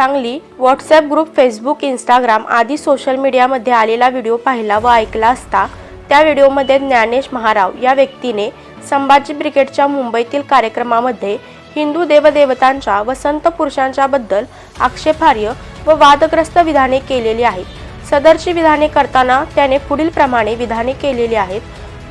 Sangli WhatsApp group Facebook Instagram आदी social मीडियामध्ये आलेला व्हिडिओ पाहिला व ऐकला असता त्या व्हिडिओमध्ये ज्ञानेश महाराव या व्यक्तीने संभाजी ब्रिगेडच्या मुंबईतील कार्यक्रमामध्ये हिंदू देवदेवतांच्या व संत पुरुषांच्याबद्दल आक्षेपार्ह व वादग्रस्त विधाने केलेली आहेत. सदरची विधाने करताना त्याने पुढील प्रमाणे विधाने केलेली आहेत.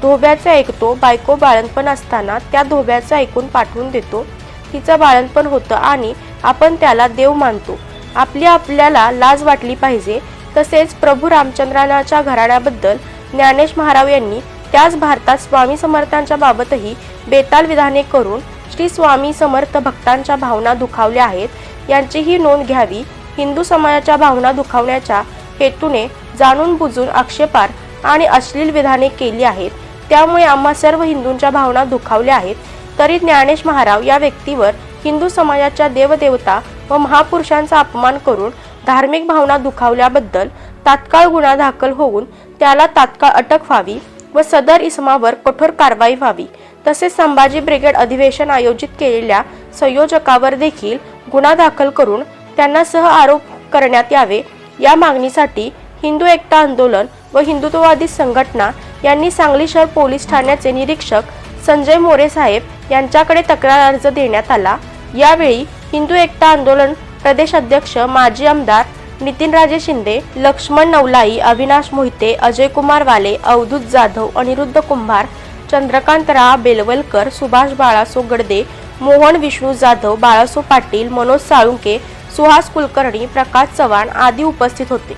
धोब्याचं ऐकतो बायको बाळणपण असताना त्या धोब्याचं ऐकून पाठवून देतो. तिचं बाळणपण होतं आणि आपण त्याला देव मानतो. आपली आपल्याला लाज वाटली पाहिजे. तसेच प्रभू रामचंद्रानाच्या घराण्याबद्दल ज्ञानेश महाराव यांनी त्याच भारतात स्वामी समर्थांच्या बाबतही बेताल विधाने करून श्री स्वामी समर्थ भक्तांच्या भावना दुखावल्या आहेत. यांचीही नोंद घ्यावी. हिंदू समाजाच्या भावना दुखावण्याच्या हेतूने जाणून बुजून आक्षेपार आणि अश्लील विधाने केली आहेत. त्यामुळे आम्हा सर्व हिंदूंच्या भावना दुखावल्या आहेत. तरी ज्ञानेश महाराव या व्यक्तीवर हिंदू समाजाच्या देवदेवता व महापुरुषांचा अपमान करून धार्मिक भावना दुखावल्याबद्दल तात्काळ गुन्हा दाखल होऊन त्याला तात्काळ अटक व्हावी व सदर इसमावर कठोर कारवाई व्हावी तसेच संभाजी ब्रिगेड अधिवेशन आयोजित केलेल्या संयोजकावर देखील गुन्हा दाखल करून त्यांना सह आरोप करण्यात यावे या मागणीसाठी हिंदू एकता आंदोलन व हिंदुत्ववादी संघटना यांनी सांगली शहर पोलीस ठाण्याचे निरीक्षक संजय मोरे साहेब यांच्याकडे तक्रार अर्ज देण्यात आला. यावेळी हिंदू एकता आंदोलन प्रदेश अध्यक्ष माजी आमदार नितीनराजे शिंदे लक्ष्मण नवलाई अविनाश मोहिते अजय कुमार वाले अवधूत जाधव अनिरुद्ध कुंभार चंद्रकांत राव बेलवलकर सुभाष बाळासो गडदे मोहन विष्णू जाधव बाळासो पाटील मनोज साळुंके सुहास कुलकर्णी प्रकाश चव्हाण आदी उपस्थित होते.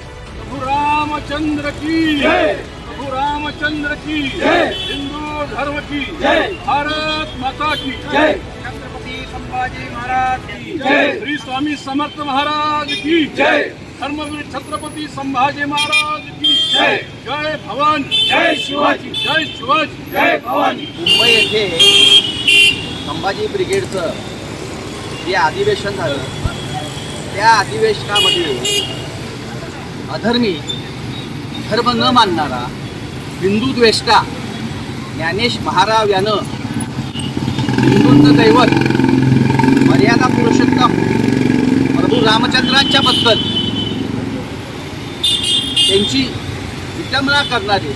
रामचंद्र की। हिंदू धर्म की। जय। भारत माता की। जय। छत्रपती संभाजी महाराज की। जय। श्री स्वामी समर्थ महाराज की। जय। धर्मवीर छत्रपती संभाजी महाराज की। जय। जय भवानी जय शिवाजी। जय शिवाजी। जय भवानी मुंबई येथे संभाजी ब्रिगेडचं जे अधिवेशन झालं त्या अधिवेशनामध्ये अधर्मी धर्म न मानणारा हिंदू द्वेष्टा ज्ञानेश महाराव यानं हिंदूंचं दैवत मर्यादा पुरुषोत्तम प्रभू रामचंद्रांच्या बद्दल त्यांची विटंबना करणारी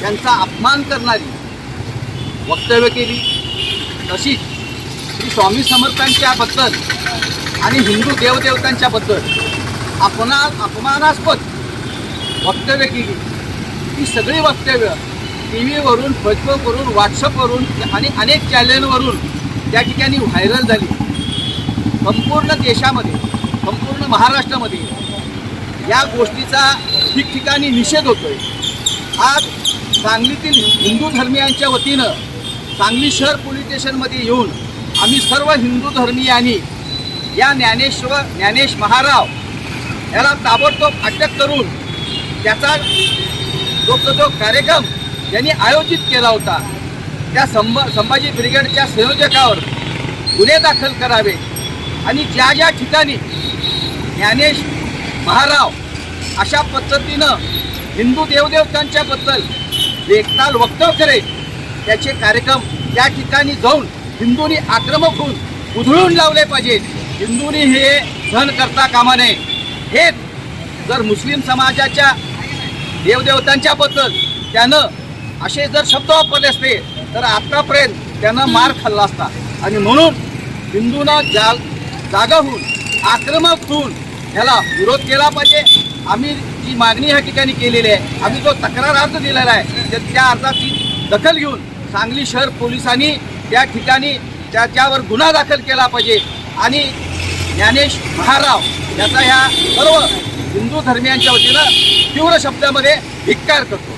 त्यांचा अपमान करणारी वक्तव्य केली. तशीच श्री स्वामी समर्थांच्या बद्दल आणि हिंदू देवदेवतांच्या बद्दल अपना अपमानास्पद वक्तव्य केली. ही सगळी वक्तव्य टी व्हीवरून फेसबुकवरून व्हॉट्सअपवरून आणि अनेक चॅनलवरून त्या ठिकाणी व्हायरल झाली. संपूर्ण देशामध्ये संपूर्ण महाराष्ट्रामध्ये या गोष्टीचा ठिकठिकाणी निषेध होतो आहे आज सांगलीतील हिंदू धर्मियांच्या वतीनं सांगली शहर पोलीस स्टेशनमध्ये येऊन आम्ही सर्व हिंदू धर्मियांनी या ज्ञानेश्वर ज्ञानेश महाराव याला ताबडतोब अटक करून त्याचा जो जो कार्यक्रम यांनी आयोजित केला होता त्या संभ संभाजी ब्रिगेडच्या संयोजकावर गुन्हे दाखल करावे आणि ज्या ज्या ठिकाणी ज्ञानेश महाराव अशा पद्धतीनं हिंदू देवदेवतांच्याबद्दल एकताल देखताल वक्तव्य करेल त्याचे कार्यक्रम त्या ठिकाणी जाऊन हिंदूंनी आक्रमक होऊन उधळून लावले पाहिजेत. हिंदूंनी हे सहन करता कामा नये. हेच जर मुस्लिम समाजाच्या देवदेवतांच्याबद्दल त्यानं असे जर शब्द वापरले असते तर आत्तापर्यंत त्यानं मार खाल्ला असता. आणि म्हणून हिंदूंना जा जागा होऊन आक्रमक होऊन ह्याला विरोध केला पाहिजे. आम्ही जी मागणी ह्या ठिकाणी केलेली आहे आम्ही जो तक्रार अर्ज दिलेला आहे तर त्या अर्जाची दखल घेऊन सांगली शहर पोलिसांनी त्या ठिकाणी त्याच्यावर गुन्हा दाखल केला पाहिजे. आणि ज्ञानेश महाराव याचा ह्या सर्व हिंदू धर्मियांच्या वतीनं तीव्र शब्दामध्ये धिक्कार करतो.